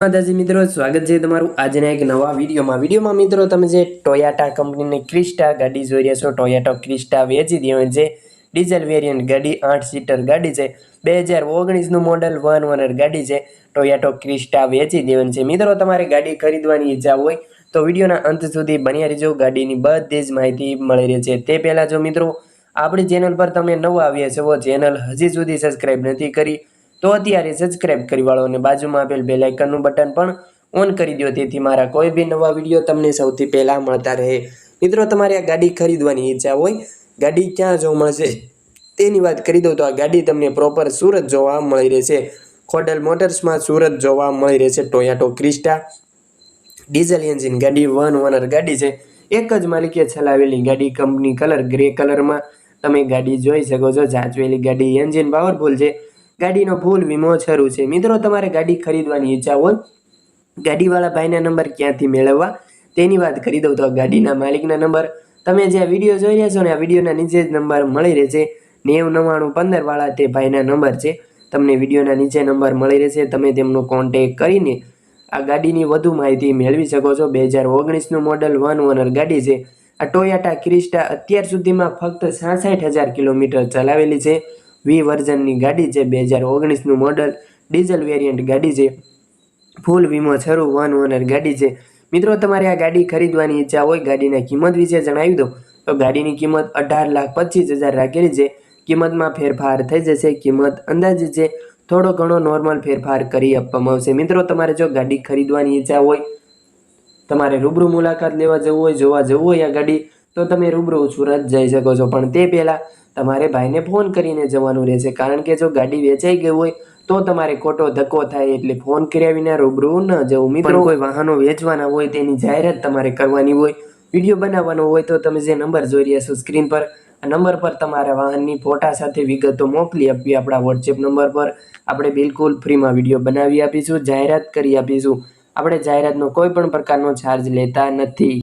માતાજી મિત્રો, સ્વાગત છે તમારું આજના એક નવા વિડીયોમાં. વિડીયોમાં મિત્રો, તમે જે ટોયાટા કંપનીની ક્રિસ્ટા ગાડી જોઈ રહ્યા છો ટોયાટો ક્રિસ્ટા વેચી દેવાની છે. ડીઝલ વેરિયન્ટ ગાડી, આઠ સીટર ગાડી છે. બે હજાર ઓગણીસનું મોડલ વન ઓનર ગાડી છે. ટોયાટો ક્રિસ્ટા વેચી દેવાની છે. મિત્રો, તમારે ગાડી ખરીદવાની ઈચ્છા હોય તો વિડીયોના અંત સુધી બન્યા રહેજો. ગાડીની બધી જ માહિતી મળી રહી છે. તે પહેલાં જો મિત્રો, આપણી ચેનલ પર તમે નવા આવ્યા છો, ચેનલ હજી સુધી સબસ્ક્રાઈબ નથી કરી તો અત્યારે સબસ્ક્રાઇબ કરી વાળો અને બાજુમાં આપેલ બે લાઇકનનું બટન પણ ઓન કરી દો તેથી મારા કોઈ બી નવા વીડિયો તમને સૌથી પહેલાં મળતા રહે. મિત્રો, તમારે આ ગાડી ખરીદવાની ઈચ્છા હોય, ગાડી ક્યાં જોવા મળશે? તેની વાત કરી દઉં તો આ ગાડી તમને પ્રોપર સુરત જોવા મળી રહેશે. ખોડલ મોટર્સમાં સુરત જોવા મળી રહેશે ટોયાટો ક્રિસ્ટા ડીઝલ એન્જિન ગાડી વન ઓનર ગાડી છે. એક જ માલિકે ચલાવેલી ગાડી કંપની કલર ગ્રે કલરમાં તમે ગાડી જોઈ શકો છો જાચવેલી ગાડી એન્જિન પાવરફુલ છે. ગાડીનો ફૂલ વીમો શરૂ છે. મિત્રો, તમારે ગાડી ખરીદવાની ઈચ્છા હોય, ગાડીવાળા ભાઈના નંબર ક્યાંથી મેળવવા તેની વાત કરી દઉં તો ગાડીના માલિકના નંબર. તમે જે આ વીડિયો જોઈ રહ્યા છો ને, આ વિડીયોના નીચે જ નંબર મળી રહેશે. નેવું નવ્વાણું પંદરવાળા તે ભાઈના નંબર છે. તમને વિડીયોના નીચે નંબર મળી રહેશે. તમે તેમનો કોન્ટેક કરીને આ ગાડીની વધુ માહિતી મેળવી શકો છો. બે હજાર ઓગણીસનું મોડલ વન ઓનર ગાડી છે. આ ટોયાટા ક્રિસ્ટા અત્યાર સુધીમાં ફક્ત સાસઠ હજાર કિલોમીટર ચલાવેલી છે. વી વર્ઝનની ગાડી છે બે હજાર ઓગણીસનું મોડલ ડીઝલ વેરિયન્ટ ગાડી છે. ફૂલ વીમો શરૂ વન ઓનર ગાડી છે. મિત્રો, તમારે આ ગાડી ખરીદવાની ઈચ્છા હોય, ગાડીના કિંમત વિશે જણાવી દો. તો ગાડીની કિંમત અઢાર લાખ પચીસ હજાર રાખેલી છે. કિંમતમાં ફેરફાર થઈ જશે, કિંમત અંદાજે છે. થોડો ઘણો નોર્મલ ફેરફાર કરી આપવામાં આવશે. મિત્રો, તમારે જો ગાડી ખરીદવાની ઈચ્છા હોય, તમારે રૂબરૂ મુલાકાત લેવા જવું હોય, જોવા જવું હોય આ ગાડી, તો તમે રૂબરૂ સુરત જઈ શકો છો. પણ તે પહેલાં તમારે ભાઈને ફોન કરીને જવાનું રહેશે. કારણ કે જો ગાડી વેચાઈ ગઈ હોય, તો તમારે ખોટો ધક્કો થાય. એટલે ફોન કર્યા વિના રૂબરૂ ન જવું. મિત્રો કોઈ વાહનો વેચવાના હોય, તેની જાહેરાત તમારે કરવાની હોય, વીડિયો બનાવવાનો હોય, તો તમે જે નંબર જોઈ રહ્યા છો સ્ક્રીન પર નંબર પર તમારા વાહનની ફોટા સાથે વિગતો મોકલી આપવી આપણા વોટ્સએપ નંબર પર. આપણે બિલકુલ ફ્રીમાં વીડિયો બનાવી આપીશું, જાહેરાત કરી આપીશું. આપણે જાહેરાતનો કોઈ પણ પ્રકારનો ચાર્જ લેતા નથી.